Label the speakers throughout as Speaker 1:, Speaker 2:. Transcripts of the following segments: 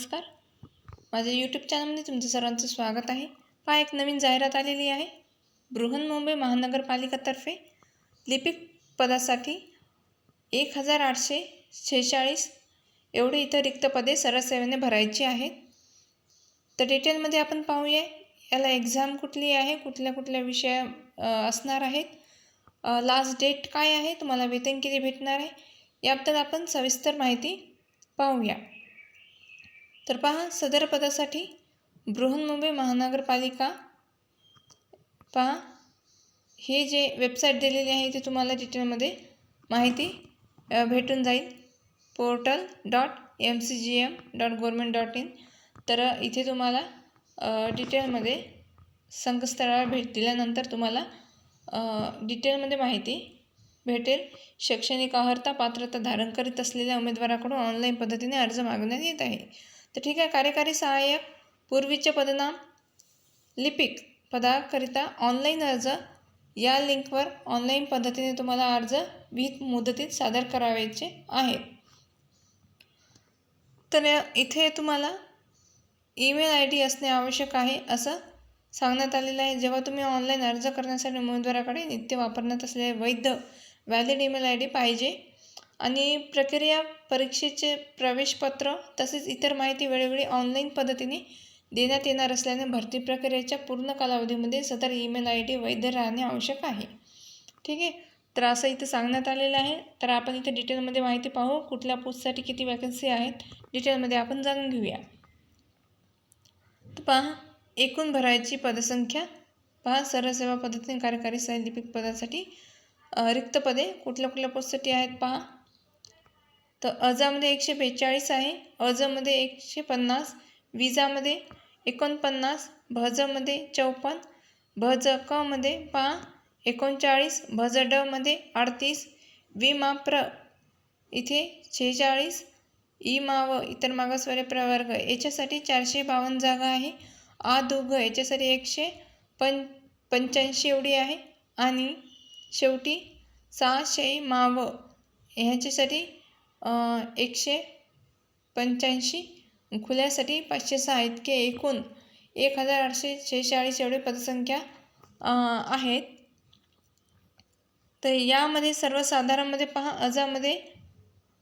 Speaker 1: नमस्कार. माझ्या यूट्यूब चॅनलमध्ये तुमचं सर्वांचं स्वागत आहे. पहा एक नवीन जाहिरात आलेली आहे. बृहन्मुंबई महानगरपालिकातर्फे लिपिक पदासाठी एक हजार आठशे शेहेचाळीस एवढे इथं रिक्त पदे सरसेवेने भरायची आहेत. तर डिटेलमध्ये आपण पाहूया याला एक्झाम कुठली आहे कुठल्या कुठल्या विषय असणार आहेत. लास्ट डेट काय आहे तुम्हाला वेतन किती भेटणार आहे याबद्दल आपण सविस्तर माहिती पाहूया. तर पहा सदर पदासाठी बृहन्मुंबई महानगरपालिका पहा हे जे वेबसाईट दिलेली आहे ते तुम्हाला डिटेलमध्ये माहिती भेटून जाईल. Portal dot M C G M dot government dot in तर इथे तुम्हाला डिटेलमध्ये संकेतस्थळावर भेट दिल्यानंतर तुम्हाला डिटेलमध्ये माहिती भेटेल. शैक्षणिक अर्हता पात्रता धारण करीत असलेल्या उमेदवाराकडून ऑनलाईन पद्धतीने अर्ज मागवण्यात येत आहे. तर ठीक आहे कार्यकारी सहाय्यक पूर्वीचे पदनाम लिपिक पदाकरिता ऑनलाईन अर्ज या लिंकवर ऑनलाईन पद्धतीने तुम्हाला अर्ज विहित मुदतीत सादर करावायचे आहेत. तर इथे तुम्हाला ईमेल आय डी असणे आवश्यक आहे असं सांगण्यात आलेलं आहे. जेव्हा तुम्ही ऑनलाईन अर्ज करण्यासाठी उमेदवाराकडे नित्य वापरण्यात असलेले वैध व्हॅलिड ईमेल आय डी पाहिजे आणि प्रक्रिया परीक्षेचे प्रवेशपत्र तसेच इतर माहिती वेळोवेळी ऑनलाईन पद्धतीने देण्यात येणार असल्याने भरती प्रक्रियेच्या पूर्ण कालावधीमध्ये सदर ईमेल आय डी वैध राहणे आवश्यक आहे. ठीक आहे? तर असं इथं सांगण्यात आलेलं आहे. तर आपण इथे डिटेलमध्ये माहिती पाहू. कुठल्या पोस्टसाठी किती वॅकन्सी आहेत? डिटेलमध्ये आपण जाणून घेऊया. तर पहा एकूण भरायची पदसंख्या. पहा सरसेवा पद्धतीने कार्यकारी सहाय्य पदासाठी रिक्त पदे कुठल्या कुठल्या पोस्टसाठी आहेत? पहा तर अजामध्ये एकशे बेचाळीस आहे. अजमध्ये एकशे पन्नास विजामध्ये एकोणपन्नास. भजमध्ये चौपन्न. भज कमध्ये पहा. एकोणचाळीस. भज डमध्ये अडतीस. विमा प्र इथे शेहेचाळीस ई व इतर मागासवर्य प्रवर्ग. याच्यासाठी चारशे बावन्न जागा आहे. आ दुघ याच्यासाठी एकशे पं पंच्याऐंशी एवढी आहे. आणि शेवटी सहाशे माव ह्याच्यासाठी एकशे पंच्याऐंशी. खुल्यासाठी पाचशे सहा इतके एकूण एक हजार आठशे शेहेचाळीस एवढी पदसंख्या आहेत. तर यामध्ये सर्वसाधारणमध्ये पहा अजामध्ये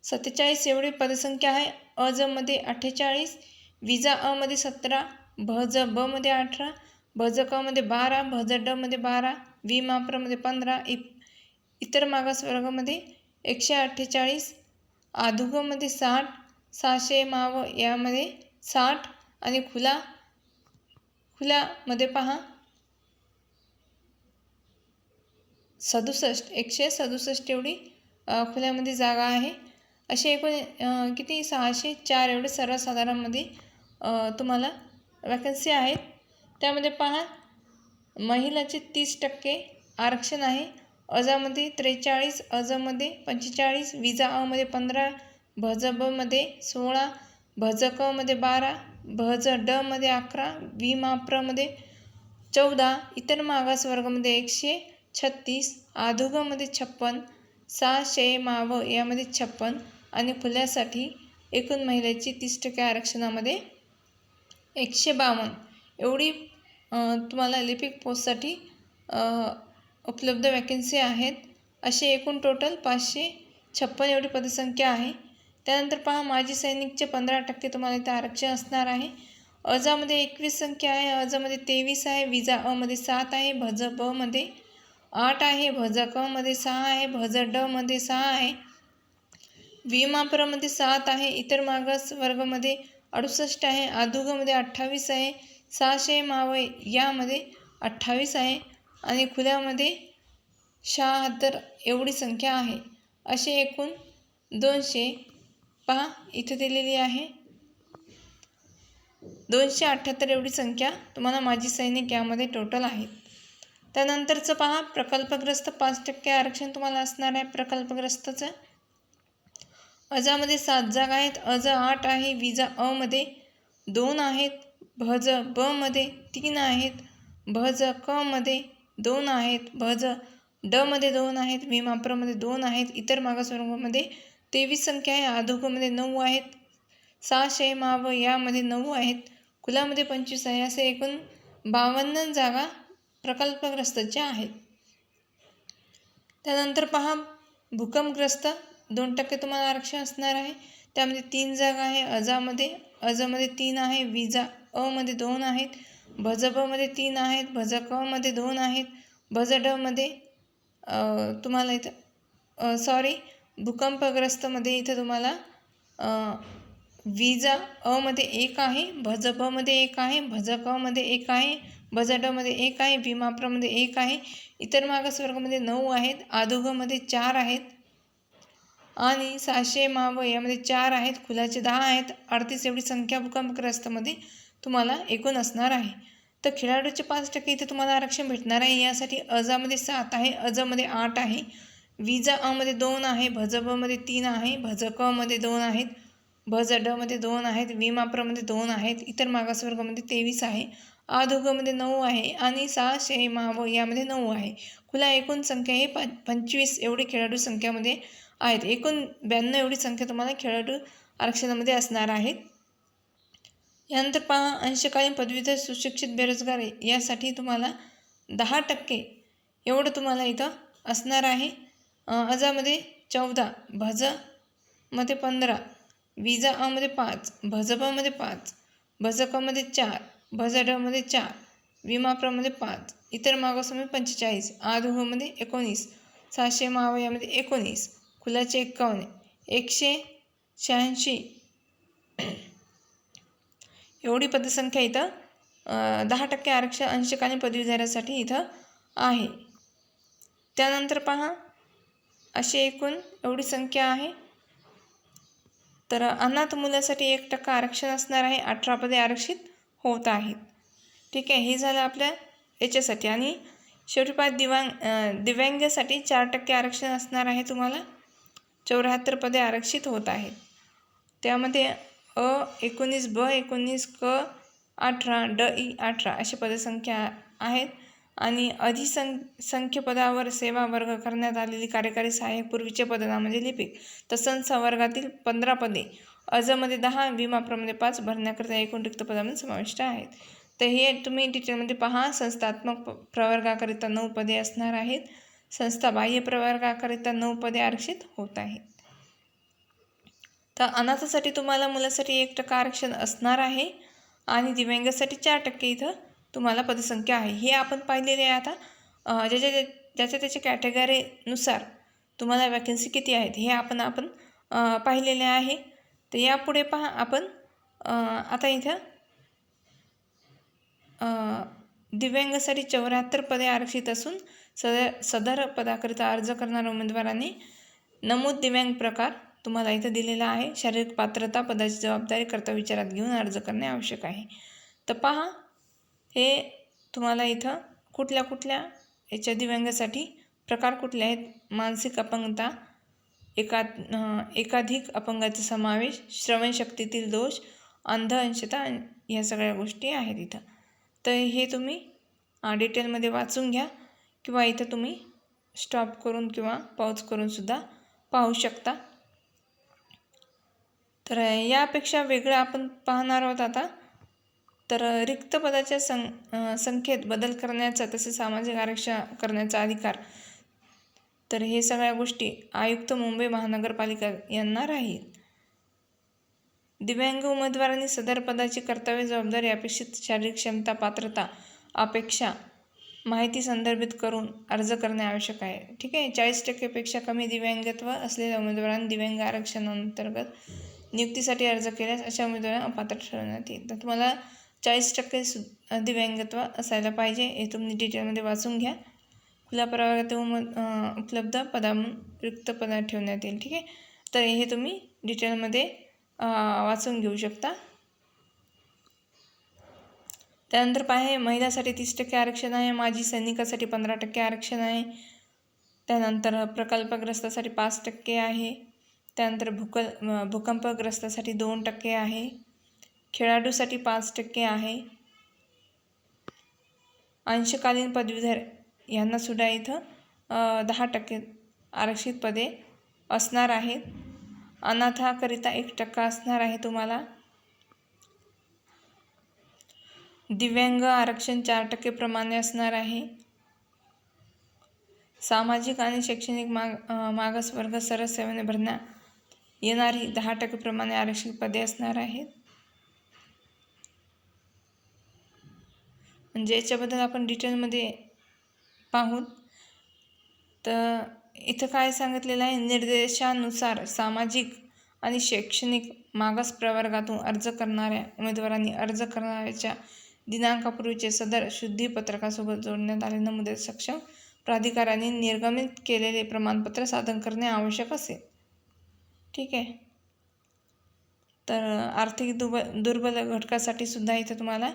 Speaker 1: सत्तेचाळीस एवढी पदसंख्या आहे. अजमध्ये अठ्ठेचाळीस विजा अमध्ये सतरा भज बमध्ये अठरा भज कमध्ये बारा भज डमध्ये बारा विमाप्रमध्ये पंधरा इ इतर मागासवर्गामध्ये एकशे अठ्ठेचाळीस आधुगमध्ये साठ सहाशे माव यामध्ये साठ आणि खुला खुल्यामध्ये पहा. सदुसष्ट एकशे सदुसष्ट एवढी खुल्यामध्ये जागा आहे. असे एकूण किती? सहाशे चार एवढे सर्वसाधारणमध्ये तुम्हाला वॅकन्सी आहेत. त्यामध्ये पहा महिलाचे तीस टक्के आरक्षण आहे. अजामध्ये त्रेचाळीस अजमध्ये पंचेचाळीस विजा अमध्ये पंधरा भज बमध्ये सोळा भज कमध्ये बारा भज डमध्ये अकरा विमाप्रमध्ये चौदा इतर मागासवर्गामध्ये एकशे छत्तीस आधुगामध्ये छप्पन सहाशे माव यामध्ये छप्पन आणि खुल्यासाठी एकूण महिलेची तीस टक्के आरक्षणामध्ये एकशे बावन्न. एवढी तुम्हाला लिपिक पोस्टसाठी उपलब्ध वॅकन्सी आहेत. असे एकूण टोटल पाचशे छप्पन एवढी पदसंख्या आहे. त्यानंतर पहा माजी सैनिकचे पंधरा टक्के तुम्हाला इथे आरक्षण असणार आहे. अजामध्ये एकवीस संख्या आहे. अर्जामध्ये तेवीस आहे. विजा अमध्ये सात आहे. भज बमध्ये आठ आहे. भज कमध्ये सहा आहे. भज डमध्ये सहा आहे. विमापरामध्ये सात आहे. इतर मागास वर्गामध्ये अडुसष्ट आहे. आधुगामध्ये अठ्ठावीस आहे. सहाशे मावळे यामध्ये अठ्ठावीस आहे. आणि खुल्यामध्ये शहात्तर एवढी संख्या आहे. असे एकूण दोनशे पहा इथे दिलेली आहे. दोनशे अठ्ठ्याहत्तर एवढी संख्या तुम्हाला माजी सैनिक यामध्ये टोटल आहेत. त्यानंतरचं पहा प्रकल्पग्रस्त पाच टक्के आरक्षण तुम्हाला असणार आहे प्रकल्पग्रस्तचं. अजामध्ये सात जागा आहेत. अज आठ आहे. विजा अमध्ये दोन आहेत. भज बमध्ये तीन आहेत. भज कमध्ये दोन आहेत भज डमध्ये दोन आहेत विमाप्रमध्ये दोन आहेत इतर मागासवर्गामध्ये तेवीस संख्या आहे आधोगमध्ये नऊ आहेत सहाशे माव यामध्ये नऊ आहेत कुलामध्ये पंचवीस आहे असे एकूण बावन्न जागा प्रकल्पग्रस्ताच्या आहेत. त्यानंतर पहा भूकंपग्रस्त दोन टक्के तुम्हाला आरक्षण असणार आहे त्यामध्ये तीन जागा आहे अजामध्ये अजमध्ये तीन आहे विजा अमध्ये दोन आहेत भजमध्ये तीन आहेत भजमध्ये दोन आहेत भज डमध्ये तुम्हाला इथं सॉरी भूकंपग्रस्तमध्ये इथं तुम्हाला विजा अमध्ये एक आहे भजमध्ये एक आहे भजमध्ये एक आहे भज डमध्ये एक आहे भीमाप्रमध्ये एक आहे इतर मागासवर्गामध्ये नऊ आहेत आदोगमध्ये चार आहेत आणि सहाशे माव यामध्ये चार आहेत खुलाचे दहा आहेत अडतीस एवढी संख्या भूकंपग्रस्तमध्ये तुम्हाला एकूण असणार आहे. तर खेळाडूचे पाच टक्के इथे तुम्हाला आरक्षण भेटणार आहे. यासाठी अजामध्ये सात आहे अजमध्ये आठ आहे. विजा अमध्ये दोन आहे भज बमध्ये तीन आहे भजकमध्ये दोन आहेत भज डमध्ये दोन आहेत विमाप्रमध्ये दोन आहेत इतर मागासवर्गामध्ये तेवीस आहे आधोगमध्ये नऊ आहे आणि सहाशे माव यामध्ये नऊ आहे. खुला एकूण संख्या हे प पंचवीस एवढी खेळाडू संख्यामध्ये आहेत. एकूण ब्याण्णव एवढी संख्या तुम्हाला खेळाडू आरक्षणामध्ये असणार आहेत. यानंतर पहा अंशकालीन पदवीधर सुशिक्षित बेरोजगार यासाठी तुम्हाला दहा टक्के एवढं तुम्हाला इथं असणार आहे. अजामध्ये चौदा भजमध्ये पंधरा विजा अमध्ये पाच भजपामध्ये पाच भजकामध्ये चार भजडमध्ये चार विमाप्रमध्ये पाच इतर मागासमध्ये पंचेचाळीस आधोमध्ये एकोणीस सहाशे मावयामध्ये एकोणीस खुलाचे एक्कावन्न एकशे शहाऐंशी एवढी पदसंख्या इथं दहा टक्के आरक्षण अंशकालीन पदवीधरासाठी इथं आहे. त्यानंतर पहा अशी एकूण एवढी संख्या आहे. तर अनाथ मुलासाठी एक टक्का आरक्षण असणार आहे अठरा पदे आरक्षित होत आहेत. ठीक आहे हे झालं आपल्या याच्यासाठी. आणि शेवटी पाच दिव्यांग दिव्यांगासाठी चार टक्के आरक्षण असणार आहे तुम्हाला. चौऱ्याहत्तर पदे आरक्षित होत आहेत. त्यामध्ये अ एकोणीस ब एकोणीस क अठरा ड ई अठरा अशी पदसंख्या आहेत आणि अधिसं संख्यपदावर सेवा वर्ग करण्यात आलेली कार्यकारी सहाय्यक पूर्वीचे पदनामध्ये म्हणजे लिपिक. तसंच संवर्गातील पंधरा पदे अजमध्ये दहा विमाप्रमाणे पाच भरण्याकरिता एकूण रिक्त पदामध्ये समाविष्ट आहेत. तर हे तुम्ही डिटेलमध्ये पहा. संस्थात्मक प्रवर्गाकरिता नऊ पदे असणार आहेत. संस्था बाह्य प्रवर्गाकरिता नऊ पदे आरक्षित होत आहेत. तर अनाथासाठी तुम्हाला मुलासाठी एक टक्का आरक्षण असणार आहे आणि दिव्यांगासाठी चार टक्के इथं तुम्हाला पदसंख्या आहे. हे आपण पाहिलेले आहे आता. ज्याच्या ज्याच्या त्याच्या कॅटेगरीनुसार तुम्हाला वॅकन्सी किती आहेत हे आपण आपण पाहिलेले आहे. तर यापुढे पहा आपण. आता इथं दिव्यांगासाठी चौऱ्याहत्तर पदे आरक्षित असून सदर सदर पदाकरिता अर्ज करणाऱ्या उमेदवारांनी नमूद दिव्यांग प्रकार तुम्हाला इथं दिलेला आहे. शारीरिक पात्रता पदाची जबाबदारी करता विचारात घेऊन अर्ज करणे आवश्यक आहे. तर पहा हे तुम्हाला इथं कुठल्या कुठल्या याच्या दिव्यांगासाठी प्रकार कुठले आहेत? मानसिक अपंगता एका एकाधिक अपंगाचा समावेश श्रवणशक्तीतील दोष अंध अंशता ह्या सगळ्या गोष्टी आहेत इथं. तर हे तुम्ही डिटेलमध्ये वाचून घ्या किंवा इथं तुम्ही स्टॉप करून किंवा पॉज करूनसुद्धा पाहू शकता. तर यापेक्षा वेगळं आपण पाहणार आहोत आता. तर रिक्त पदाच्या सं संख्येत बदल करण्याचा तसेच सामाजिक आरक्षण करण्याचा अधिकार. तर हे सगळ्या गोष्टी आयुक्त मुंबई महानगरपालिका यांना राहील. दिव्यांग उमेदवारांनी सदर पदाची कर्तव्य जबाबदारी अपेक्षित शारीरिक क्षमता पात्रता अपेक्षा माहिती संदर्भित करून अर्ज करणे आवश्यक आहे. ठीक आहे? चाळीस टक्केपेक्षा कमी दिव्यांगत्व असलेल्या उमेदवारांनी दिव्यांग आरक्षणांतर्गत नियुक्तीसाठी अर्ज केल्यास अशा उमेदवारांना अपात्र ठरवण्यात येईल. तर तुम्हाला चाळीस टक्के सु दिव्यांगत्व असायला पाहिजे हे तुम्ही डिटेलमध्ये वाचून घ्या. खुल्या प्रवर्गात उम उपलब्ध पदा रिक्त पदा ठेवण्यात येईल ठीक आहे? तर हे तुम्ही डिटेलमध्ये वाचून घेऊ शकता. त्यानंतर पाहे महिलासाठी तीस टक्के आरक्षण आहे माजी सैनिकासाठी पंधरा टक्के आरक्षण आहे. त्यानंतर प्रकल्पग्रस्तासाठी पाच टक्के आहे. त्यानंतर भूक भूकंपग्रस्तासाठी दोन टक्के आहे. खेळाडूसाठी पाच टक्के आहे. अंशकालीन पदवीधर यांनासुद्धा इथं दहा टक्के आरक्षित पदे असणार आहेत. अनाथाकरिता एक टक्का असणार आहे तुम्हाला. दिव्यांग आरक्षण चार टक्के प्रमाणे असणार आहे. सामाजिक आणि शैक्षणिक माग मागासवर्ग सरळ सेवेने भरण्या येणारी दहा टक्केप्रमाणे आरक्षित पदे असणार आहेत. म्हणजे याच्याबद्दल आपण डिटेलमध्ये पाहू तर इथं काय सांगितलेलं आहे? निर्देशानुसार सामाजिक आणि शैक्षणिक मागास प्रवर्गातून अर्ज करणाऱ्या उमेदवारांनी अर्ज करणाऱ्याच्या दिनांकापूर्वीचे सदर शुद्धीपत्रकासोबत जोडण्यात आले. नमुदे सक्षम प्राधिकाऱ्यांनी निर्गमित केलेले प्रमाणपत्र सादर करणे आवश्यक असेल ठीक आहे. तर आर्थिक दुब दुर्बल घटकासाठी सुद्धा इथं तुम्हाला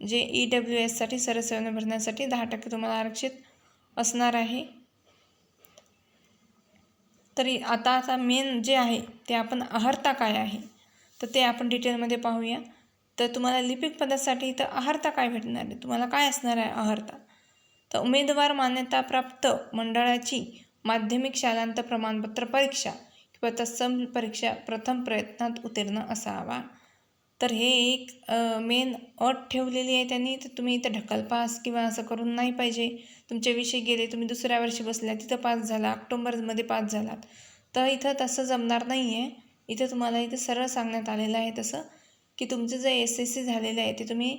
Speaker 1: जे ई डब्ल्यू एससाठी सरसेवेने भरण्यासाठी दहा टक्के तुम्हाला आरक्षित असणार आहे. तरी आता आता मेन जे आहे ते आपण अहर्ता काय आहे? तर ते आपण डिटेलमध्ये पाहूया. तर तुम्हाला लिपिक पदासाठी तर अहर्ता काय भेटणार आहे? तुम्हाला काय असणार आहे अहर्ता? तर उमेदवार मान्यताप्राप्त मंडळाची माध्यमिक शालांत प्रमाणपत्र परीक्षा. व तत्सम परीक्षा प्रथम प्रयत्नात उत्तीर्ण असावा. तर हे एक मेन अट ठेवलेली आहे त्यांनी. तर तुम्ही इथं ढकलपास किंवा असं करून नाही पाहिजे. तुमचे विषय गेले तुम्ही दुसऱ्या वर्षी बसल्या तिथं पास झाला ऑक्टोंबरमध्ये पास झालात. तर इथं तसं जमणार नाही आहे इथं तुम्हाला इथं सरळ सांगण्यात आलेलं आहे तसं की तुमचं जे एस एस सी झालेलं आहे ते तुम्ही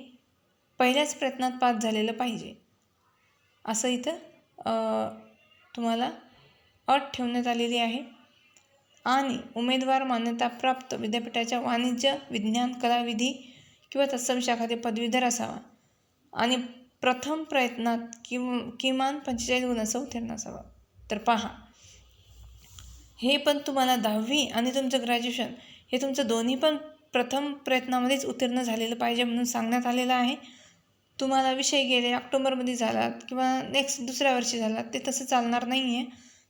Speaker 1: पहिल्याच प्रयत्नात पास झालेलं पाहिजे. असं इथं तुम्हाला अट ठेवण्यात आलेली आहे. आणि उमेदवार मान्यताप्राप्त विद्यापीठाच्या वाणिज्य विज्ञान कलाविधी किंवा तत्सम शाखातील पदवीधर असावा आणि प्रथम प्रयत्नात किम किमान पंचेचाळीस गुणांसह उत्तीर्ण असावा. तर पहा हे पण तुम्हाला दहावी आणि तुमचं ग्रॅज्युएशन हे तुमचं दोन्ही पण प्रथम प्रयत्नामध्येच उत्तीर्ण झालेलं पाहिजे म्हणून सांगण्यात आलेलं आहे. तुम्हाला विषय गेले ऑक्टोबरमध्ये झालात किंवा नेक्स्ट दुसऱ्या वर्षी झालात ते तसं चालणार नाही आहे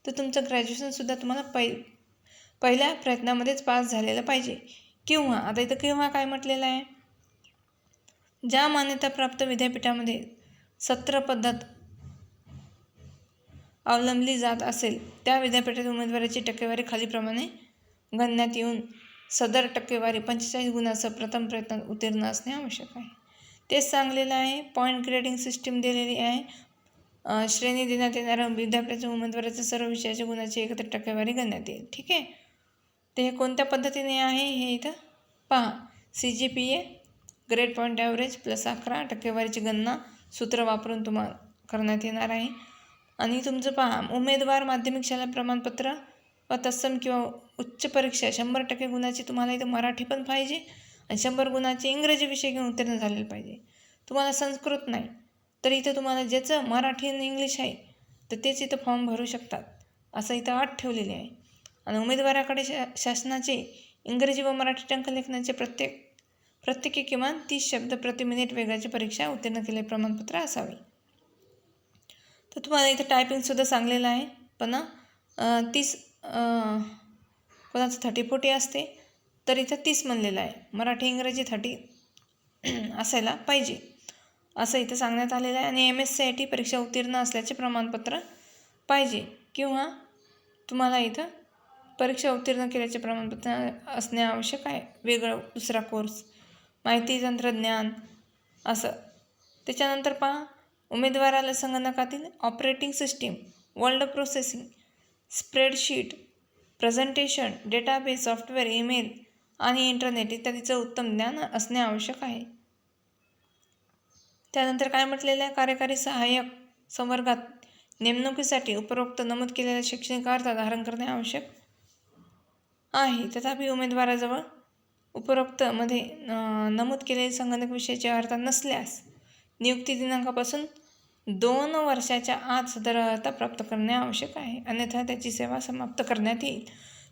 Speaker 1: तर तुमचं ग्रॅज्युएशनसुद्धा तुम्हाला पै पहिल्या प्रयत्नामध्येच पास झालेलं पाहिजे. किंवा आता इथं किंवा काय म्हटलेलं आहे? ज्या मान्यताप्राप्त विद्यापीठामध्ये सत्र पद्धत अवलंबली जात असेल त्या विद्यापीठात उमेदवाराची टक्केवारी खालीप्रमाणे गणण्यात येऊन सदर टक्केवारी पंचेचाळीस गुणासह प्रथम प्रयत्नात उत्तीर्ण असणे आवश्यक आहे. तेच सांगलेलं आहे पॉईंट ग्रेडिंग सिस्टीम दिलेली आहे. श्रेणी देण्यात येणाऱ्या विद्यापीठाच्या उमेदवाराच्या सर्व विषयाच्या गुणाची एकत्र टक्केवारी गणण्यात येईल. ठीक आहे? ते हे कोणत्या पद्धतीने आहे? हे इथं पहा. C G P A grade point average plus अकरा टक्केवारीची गणना सूत्र वापरून तुम्हाला करण्यात येणार आहे. आणि तुमचं पहा. उमेदवार माध्यमिक शाळा प्रमाणपत्र व तत्सम किंवा उच्च परीक्षा शंभर टक्के गुणाची तुम्हाला इथं मराठी पण पाहिजे आणि शंभर गुणाचे इंग्रजी विषय घेऊन उत्तीर्ण झालेलं पाहिजे. तुम्हाला संस्कृत नाही. तर इथं तुम्हाला ज्याचं मराठी आणि इंग्लिश आहे तर तेच इथं फॉर्म भरू शकतात. असं इथं अट ठेवलेली आहे. आणि उमेदवाराकडे शा शासनाचे इंग्रजी व मराठी टंकलेखनाचे प्रत्येक प्रत्येकी किमान तीस शब्द प्रति मिनिट वेगाची परीक्षा उत्तीर्ण केले प्रमाणपत्र असावे. तर तुम्हाला इथं टायपिंगसुद्धा सांगलेलं आहे. पण तीस कोणाचं थर्टी फोर्टी असते तर इथं तीस म्हणलेलं आहे. मराठी इंग्रजी थर्टी असायला पाहिजे. असं इथं सांगण्यात आलेलं आहे. आणि M S C I T परीक्षा उत्तीर्ण असल्याचे प्रमाणपत्र पाहिजे. किंवा तुम्हाला इथं परीक्षा उत्तीर्ण केल्याचे प्रमाणपत्र असणे आवश्यक आहे. वेगळं दुसरा कोर्स माहिती तंत्रज्ञान असं. त्याच्यानंतर पहा उमेदवाराला संगणकातील operating system world processing spreadsheet presentation database software email आणि इंटरनेट इत्यादीचं उत्तम ज्ञान असणे आवश्यक आहे. त्यानंतर काय म्हटलेलं आहे? कार्यकारी सहाय्यक संवर्गात नेमणुकीसाठी उपरोक्त नमूद केलेल्या शैक्षणिक अर्थ धारण करणे आवश्यक आहे. तथापि उमेदवाराजवळ उपरोक्तमध्ये नमूद केलेले संगणक विषयाचे अर्थ नसल्यास नियुक्ती दिनांकापासून दोन वर्षाच्या आत सदर अर्हता प्राप्त करणे आवश्यक आहे. अन्यथा त्याची सेवा समाप्त करण्यात येईल.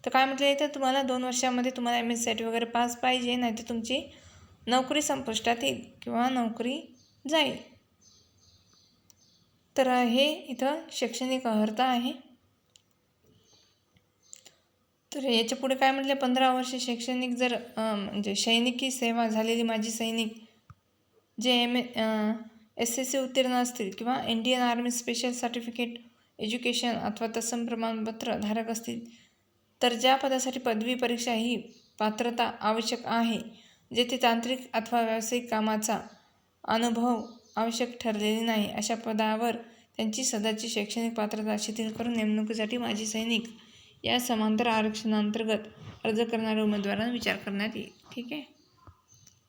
Speaker 1: तर काय म्हटलं आहे तर तुम्हाला दोन वर्षामध्ये तुम्हाला एम एस सी वगैरे पास पाहिजे नाही तर तुमची नोकरी संपुष्टात येईल किंवा नोकरी जाईल. तर हे इथं शैक्षणिक अर्हता आहे. तर याच्यापुढे काय म्हटलं? पंधरा वर्ष शैक्षणिक जर म्हणजे सैनिकी सेवा झालेली माझी सैनिक जे एम एस एस सी उत्तीर्ण असतील किंवा Indian army special certificate education अथवा तत्सम प्रमाणपत्र धारक असतील तर ज्या पदासाठी पदवी परीक्षा ही पात्रता आवश्यक आहे जेथे तांत्रिक अथवा व्यावसायिक कामाचा अनुभव आवश्यक ठरलेली नाही अशा पदावर त्यांची सदाची शैक्षणिक पात्रता शिथिल करून नेमणुकीसाठी माझी सैनिक या समांतर आरक्षणांतर्गत अर्ज करणाऱ्या उमेदवारांना विचार करण्यात येईल. ठीक आहे?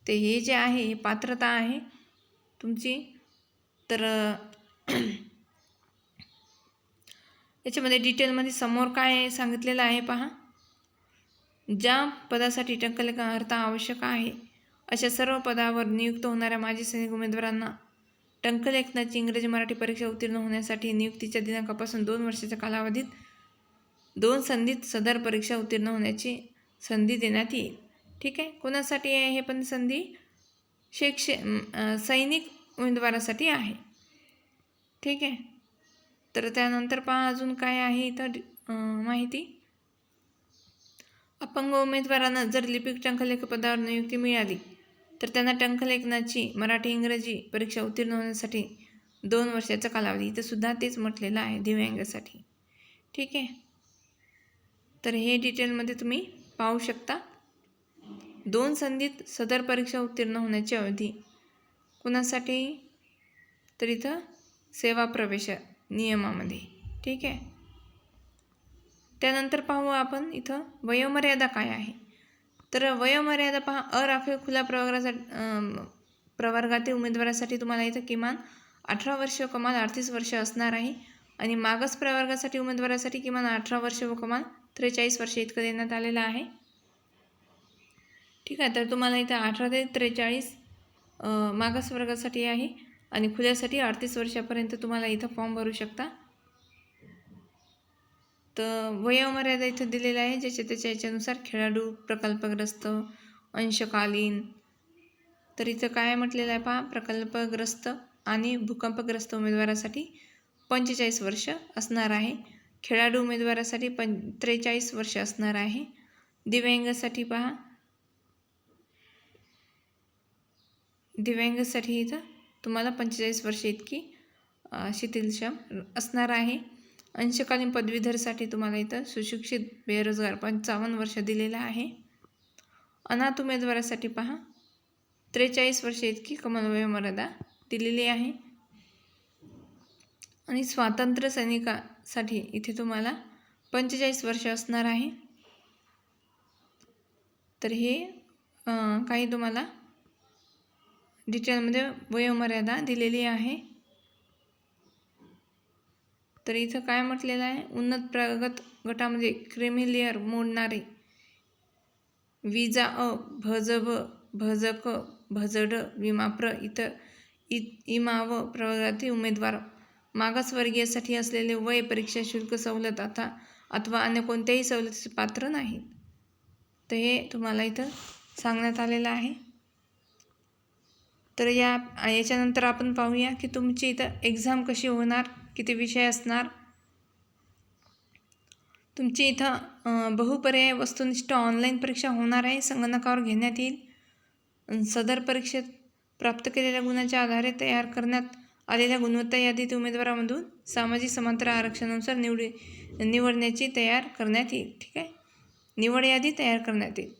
Speaker 1: ते हे जे आहे हे पात्रता आहे तुमची तर याच्यामध्ये डिटेलमध्ये समोर काय सांगितलेलं आहे पहा. ज्या पदासाठी टंकलेखन आवश्यक आहे अशा सर्व पदावर नियुक्त होणाऱ्या माजी सैनिक उमेदवारांना टंकलेखनाची इंग्रजी मराठी परीक्षा उत्तीर्ण होण्यासाठी नियुक्तीच्या दिनांकापासून दोन वर्षाच्या कालावधीत दोन संधीत सदर परीक्षा उत्तीर्ण होण्याची संधी देण्यात येईल. ठीक आहे? कोणासाठी आहे हे पण संधी? शैक्ष सैनिक उमेदवारासाठी आहे. ठीक आहे? तर त्यानंतर पहा अजून काय आहे इथं माहिती? अपंग उमेदवारांना जर लिपिक टंकलेख पदावर नियुक्ती मिळाली तर त्यांना टंकलेखनाची मराठी इंग्रजी परीक्षा उत्तीर्ण होण्यासाठी दोन वर्षाचा कालावधी. इथं सुद्धा तेच म्हटलेलं आहे दिव्यांगासाठी. ठीक आहे? तर हे डिटेलमध्ये तुम्ही पाहू शकता. दोन संधीत सदर परीक्षा उत्तीर्ण होण्याची अवधी. कुणासाठी? तर इथं सेवा प्रवेश नियमामध्ये. ठीक आहे? त्यानंतर पाहू आपण इथं वयोमर्यादा काय आहे. तर वयोमर्यादा पहा अराखीव खुल्या प्रवर्गासाठी प्रवर्गातील उमेदवारासाठी तुम्हाला इथं किमान अठरा वर्ष कमाल अडतीस वर्ष असणार आहे. आणि मागास प्रवर्गासाठी उमेदवारासाठी किमान अठरा वर्ष व कमाल त्रेचाळीस वर्ष इतकं देण्यात आलेलं आहे. ठीक आहे तर तुम्हाला इथं अठरा ते त्रेचाळीस मागासवर्गासाठी आहे आणि खुल्यासाठी अडतीस वर्षापर्यंत तुम्हाला इथं फॉर्म भरू शकता. तर वयोमर्यादा इथं दिलेलं आहे ज्याच्या त्याच्या याच्यानुसार खेळाडू प्रकल्पग्रस्त अंशकालीन तर इथं काय म्हटलेलं आहे पहा प्रकल्पग्रस्त आणि भूकंपग्रस्त उमेदवारासाठी पंचेचाळीस वर्ष असणार आहे. खेळाडू उमेदवारासाठी पं त्रेचाळीस वर्ष असणार आहे. दिव्यांगासाठी पहा. दिव्यांगासाठी इथं तुम्हाला पंचेचाळीस वर्ष इतकी शिथिलक्षम असणार आहे. अंशकालीन पदवीधरसाठी तुम्हाला इथं सुशिक्षित बेरोजगार पंचावन्न वर्ष दिलेलं आहे. अनाथ उमेदवारासाठी पहा. त्रेचाळीस वर्ष इतकी कमाल मर्यादा दिलेली आहे. आणि स्वातंत्र्य सैनिकासाठी इथे तुम्हाला पंचेचाळीस वर्ष असणार आहे. तर हे काही तुम्हाला डिटेलमध्ये वयोमर्यादा दिलेली आहे. तर इथं काय म्हटलेलं आहे? उन्नत प्रगत गटामध्ये क्रिमिलियर मोडणारे विजा अ भजब भजक भजड विमाप्र इतर इ इमाव प्रवर्गातील उमेदवार मागासवर्गीयासाठी असलेले वय परीक्षा शुल्क सवलत आता अथवा अन्य कोणत्याही सवलतीचे पात्र नाहीत. तर हे तुम्हाला इथं सांगण्यात आलेलं आहे. तर या याच्यानंतर आपण पाहूया की तुमची इथं एक्झाम कशी होणार किती विषय असणार. तुमची इथं बहुपर्याय वस्तुनिष्ठ ऑनलाईन परीक्षा होणार आहे संगणकावर घेण्यात येईल. सदर परीक्षेत प्राप्त केलेल्या गुणाच्या आधारे तयार करण्यात आलेल्या गुणवत्ता यादीत उमेदवारामधून सामाजिक समांतर आरक्षणानुसार निवडी निवडण्याची तयार करण्यात येईल. ठीक आहे? निवड यादी तयार करण्यात येईल.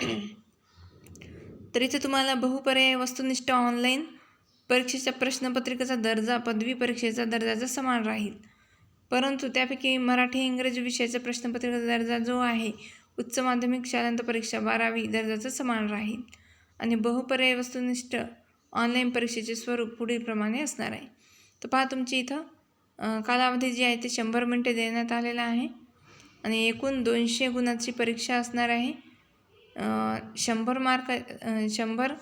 Speaker 1: तर इथे तुम्हाला बहुपर्याय वस्तुनिष्ठ ऑनलाईन परीक्षेच्या प्रश्नपत्रिकेचा दर्जा पदवी परीक्षेचा दर्जाचा समान राहील परंतु त्यापैकी मराठी इंग्रजी विषयाचा प्रश्नपत्रिकेचा दर्जा जो आहे उच्च माध्यमिक शालांत परीक्षा बारावी दर्जाचा समान राहील. आणि बहुपर्याय वस्तुनिष्ठ ऑनलाईन परीक्षेचे स्वरूप पुढीलप्रमाणे असणार आहे. तर पहा तुमची इथं कालावधी जी आहे ते शंभर मिनटे देण्यात आलेला आहे. आणि एकूण दोनशे गुणाची परीक्षा असणार आहे. शंभर मार्क शंभर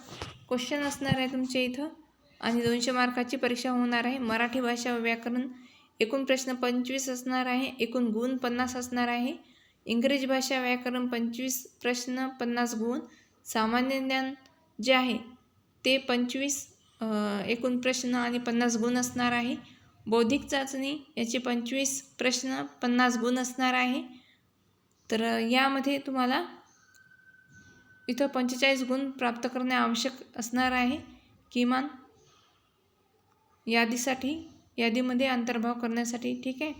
Speaker 1: क्वेश्चन असणार आहे तुमच्या इथं. आणि दोनशे मार्काची परीक्षा होणार आहे. मराठी भाषा व व्याकरण एकूण प्रश्न पंचवीस असणार आहे. एकूण गुण पन्नास असणार आहे. इंग्रजी भाषा व्याकरण पंचवीस प्रश्न पन्नास गुण. सामान्य ज्ञान जे आहे ते पंचवीस एकूण प्रश्न आणि पन्नास गुण असणार आहे. बौद्धिक चाचणी याचे पंचवीस प्रश्न पन्नास गुण असणार आहे. तर यामध्ये तुम्हाला इथं पंचेचाळीस गुण प्राप्त करणे आवश्यक असणार आहे. किमान यादीसाठी यादीमध्ये अंतर्भाव करण्यासाठी ठीक आहे?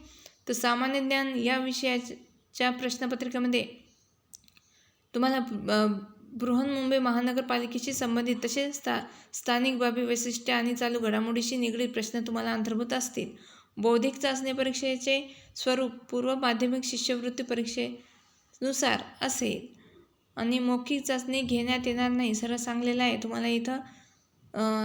Speaker 1: तर सामान्य ज्ञान या विषयाच्या प्रश्नपत्रिकेमध्ये तुम्हाला बृहन्मुंबई महानगरपालिकेशी संबंधित तसेच स्था स्थानिक बाबी वैशिष्ट्ये आणि चालू घडामोडीशी निगडीत प्रश्न तुम्हाला अंतर्भूत असतील. बौद्धिक चाचणी परीक्षेचे स्वरूप पूर्व माध्यमिक शिष्यवृत्ती परीक्षेनुसार असेल. आणि मौखिक चाचणी घेण्यात येणार नाही सरळ सांगलेलं आहे. तुम्हाला इथं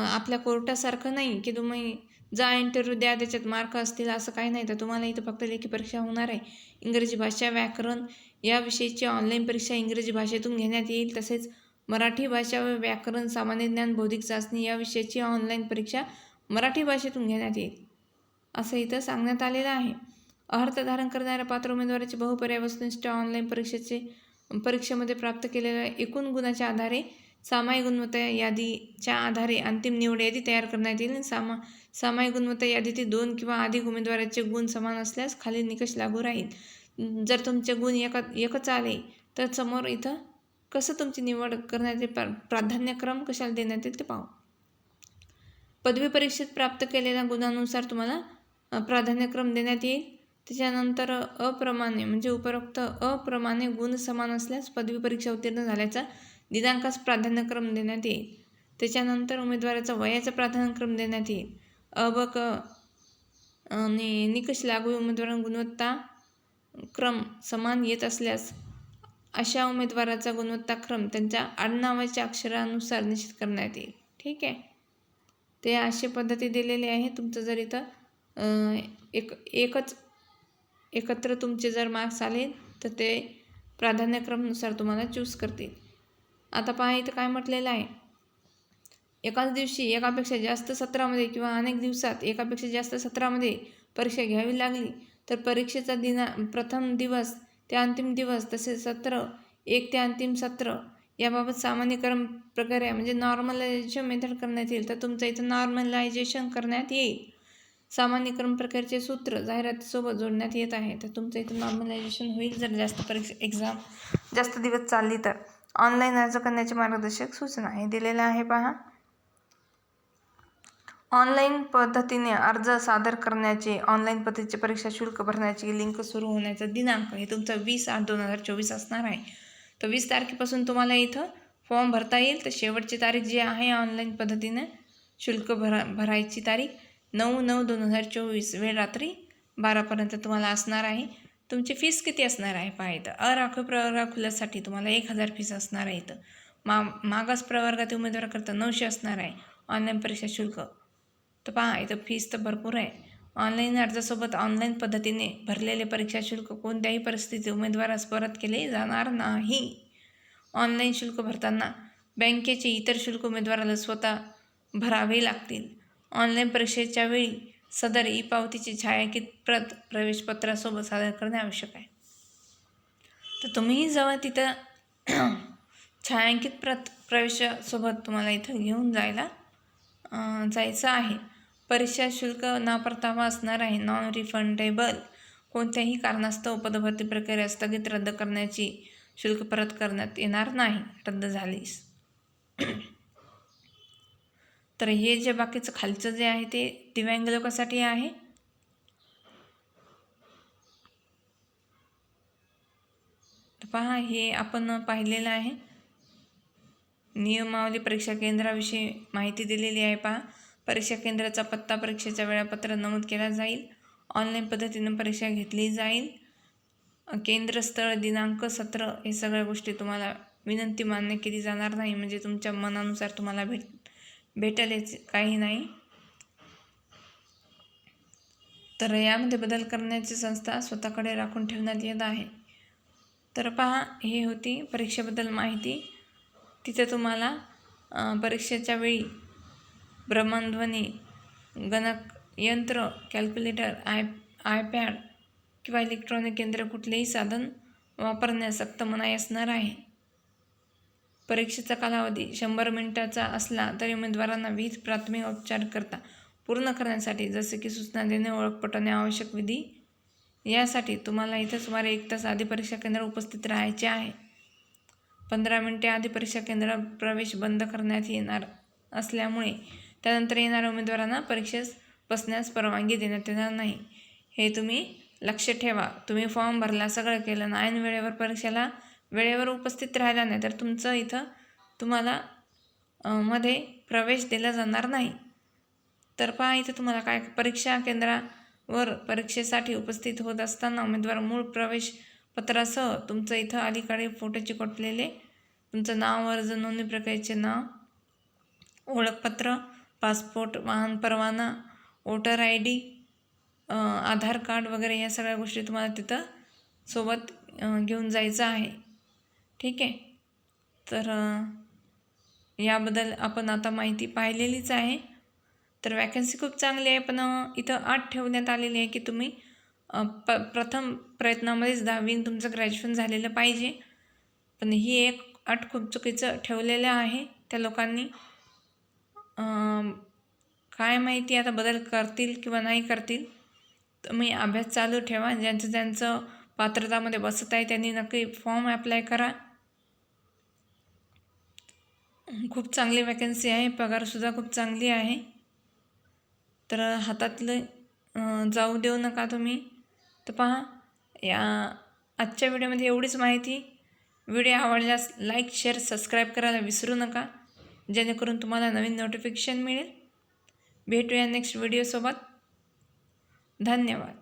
Speaker 1: आपल्या कोर्टासारखं नाही की तुम्ही जा इंटरव्ह्यू द्या त्याच्यात मार्क असतील असं काही नाही. तर तुम्हाला इथं फक्त लेखी परीक्षा होणार आहे. इंग्रजी भाषा व्याकरण या विषयीची ऑनलाईन परीक्षा इंग्रजी भाषेतून घेण्यात येईल. तसेच मराठी भाषा व व्याकरण सामान्य ज्ञान बौद्धिक चाचणी या विषयाची ऑनलाईन परीक्षा मराठी भाषेतून घेण्यात येईल. असं इथं सांगण्यात आलेलं आहे. अर्थ धारण करणाऱ्या पात्र उमेदवाराचे बहुपर्याय वस्तुनिष्ठ ऑनलाईन परीक्षेचे परीक्षेमध्ये प्राप्त केलेल्या एकूण गुणाच्या आधारे सामायिक गुणवत्ता यादीच्या आधारे अंतिम निवड यादी तयार करण्यात येईल. सामा सामायिक गुणवत्ता यादीतील दोन किंवा अधिक उमेदवाराचे गुण समान असल्यास खालील निकष लागू राहील. जर तुमचे गुण एक एकच आले तर समोर इथं कसं तुमची निवड करण्यात प्रा प्राधान्यक्रम कशाला देण्यात येईल ते पाहू. पदवी परीक्षेत प्राप्त केलेल्या गुणानुसार तुम्हाला प्राधान्यक्रम देण्यात येईल. त्याच्यानंतर अप्रमाणे म्हणजे उपरोक्त अप्रमाणे गुण समान असल्यास पदवी परीक्षा उत्तीर्ण झाल्याचा दिनांकास प्राधान्यक्रम देण्यात येईल. त्याच्यानंतर उमेदवाराचा वयाचा प्राधान्यक्रम देण्यात येईल. अबक आणि निकष लागू उमेदवारांना गुणवत्ता क्रम समान येत असल्यास अशा उमेदवाराचा गुणवत्ताक्रम त्यांच्या आडनावाच्या अक्षरानुसार निश्चित करण्यात येईल. ठीक आहे? ते अशी पद्धती दिलेली आहे. तुमचं जर इथं एक एकच एकत्र तुमचे जर मार्क्स आले तर ते प्राधान्यक्रमानुसार तुम्हाला चूज करतील. आता पहा इथं काय म्हटलेलं आहे. एकाच दिवशी एकापेक्षा जास्त सत्रामध्ये किंवा अनेक दिवसात एकापेक्षा जास्त सत्रामध्ये परीक्षा घ्यावी लागली तर परीक्षेचा दिना प्रथम दिवस ते अंतिम दिवस तसेच सत्र एक ते अंतिम सत्र याबाबत सामान्यक्रम प्रकारे म्हणजे नॉर्मलायझेशन मेथड करण्यात येईल. तर तुमचं इथं नॉर्मलायझेशन करण्यात येईल. सामान्यक्रम प्रकारचे सूत्र जाहिरातीसोबत जोडण्यात येत आहे. तर तुमचं इथं नॉर्मलायझेशन होईल. जर जास्त परीक्षा एक्झाम जास्त दिवस चालली तर. ऑनलाईन अर्ज करण्याचे मार्गदर्शक सूचना हे दिलेलं आहे पहा. ऑनलाईन पद्धतीने अर्ज सादर करण्याचे ऑनलाईन पद्धतीचे परीक्षा शुल्क भरण्याची लिंक सुरू होण्याचा दिनांक हे तुमचा वीस आठ दोन हजार चोवीस असणार आहे. तर वीस तारखेपासून तुम्हाला इथं फॉर्म भरता येईल. तर शेवटची तारीख जी आहे ऑनलाईन पद्धतीने शुल्क भरा भरायची तारीख नऊ नऊ दोन हजार चोवीस वेळ रात्री बारापर्यंत तुम्हाला असणार आहे. तुमची फीस किती असणार आहे पहा इथं? अराखीव प्रवर्गाखुल्यासाठी तुम्हाला एक हजार फीस असणार आहे इथं. मा मागास प्रवर्गातील उमेदवाराकरता नऊशे असणार आहे. ऑनलाईन परीक्षा शुल्क तर पहा इथं फीस तर भरपूर आहे. ऑनलाईन अर्जासोबत ऑनलाईन पद्धतीने भरलेले परीक्षा शुल्क कोणत्याही परिस्थितीत उमेदवारास परत केले जाणार नाही. ऑनलाईन शुल्क भरताना बँकेचे इतर शुल्क उमेदवाराला स्वतः भरावे लागतील. ऑनलाईन परीक्षेच्या वेळी सदर ई पावतीची छायांकित प्रत प्रवेशपत्रासोबत सादर करणे आवश्यक आहे. तर तुम्ही जेव्हा तिथं छायांकित प्रत प्रवेशासोबत तुम्हाला इथं घेऊन जायला जायचं आहे परीक्षा शुल्क नापरतावा असणार आहे. नॉन रिफंडेबल कोणत्याही कारणास्तव पदभरती प्रक्रिया स्थगित रद्द करण्याची शुल्क परत करण्यात येणार नाही. रद्द झालीस. तर हे जे बाकीचं खालचं जे आहे ते दिव्यांग लोकांसाठी आहे. पहा हे आपण पाहिलेलं आहे. नियमावली परीक्षा केंद्राविषयी माहिती दिलेली आहे पहा. परीक्षा केंद्राचा पत्ता परीक्षेच्या वेळापत्र नमूद केला जाईल. ऑनलाईन पद्धतीनं परीक्षा घेतली जाईल. केंद्रस्थळ दिनांक सत्र हे सगळ्या गोष्टी तुम्हाला विनंती मान्य केली जाणार नाही. म्हणजे तुमच्या मनानुसार तुम्हाला भेट भेटेल याचे काही नाही. तर यामध्ये बदल करण्याची संस्था स्वतःकडे राखून ठेवण्यात येत आहे. तर पहा हे होती परीक्षेबद्दल माहिती. तिथे तुम्हाला परीक्षेच्या वेळी भ्रमणध्वनी गणक यंत्र कॅल्क्युलेटर आय आयपॅड किंवा इलेक्ट्रॉनिक यंत्र कुठलेही साधन वापरण्यास सक्त मनाई असणार आहे. परीक्षेचा कालावधी शंभर मिनिटाचा असला तरी उमेदवारांना विविध प्राथमिक उपचार करता पूर्ण करण्यासाठी जसे की सूचना देणे ओळख पटवणे आवश्यक विधी यासाठी तुम्हाला इथं सुमारे एक तास आधी परीक्षा केंद्र उपस्थित राहायचे आहे. पंधरा मिनिटे आधी परीक्षा केंद्र प्रवेश बंद करण्यात येणार असल्यामुळे त्यानंतर येणाऱ्या उमेदवारांना परीक्षेस बसण्यास परवानगी देण्यात येणार नाही. हे तुम्ही लक्ष ठेवा. तुम्ही फॉर्म भरला सगळं केलं ना ऐन वेळेवर परीक्षेला वेळेवर उपस्थित राहिला नाही तर तुमचं इथं तुम्हाला मध्ये प्रवेश दिला जाणार नाही. तर पहा इथं तुम्हाला काय परीक्षा केंद्रावर परीक्षेसाठी उपस्थित होत असताना उमेदवार मूळ प्रवेश पत्रासह तुमचं इथं अलीकडे फोटो चिकटलेले तुमचं नाव अर्ज नोंदणी प्रक्रियेचे नाव ओळखपत्र पासपोर्ट वाहन परवाना voter I D Aadhaar card वगैरे या सगळ्या गोष्टी तुम्हाला तिथं सोबत घेऊन जायचं आहे. ठीक आहे? तर याबद्दल आपण आता माहिती पाहिलेलीच आहे. तर वॅकन्सी खूप चांगली आहे पण इथं आठ ठेवण्यात आलेली आहे की तुम्ही प प्रथम प्रयत्नामध्येच दहावीन तुमचं ग्रॅज्युएशन झालेलं पाहिजे. पण ही एक अट खूप चुकीचं ठेवलेलं आहे त्या लोकांनी. काय माहिती आता बदल करतील किंवा नाही करतील तुम्ही अभ्यास चालू ठेवा. ज्यांचं ज्यांचं पात्रतामध्ये बसत आहे त्यांनी नक्की फॉर्म अप्लाय करा. खूप चांगली वॅकन्सी आहे पगारसुद्धा खूप चांगली आहे. तर हातातलं जाऊ देऊ नका तुम्ही. तर पहा या आजच्या व्हिडिओमध्ये एवढीच माहिती. व्हिडिओ आवडल्यास लाईक शेअर सबस्क्राईब करायला विसरू नका. जेणेकरून तुम्हाला नवीन नोटिफिकेशन मिळेल. भेटूया नेक्स्ट व्हिडिओसोबत धन्यवाद.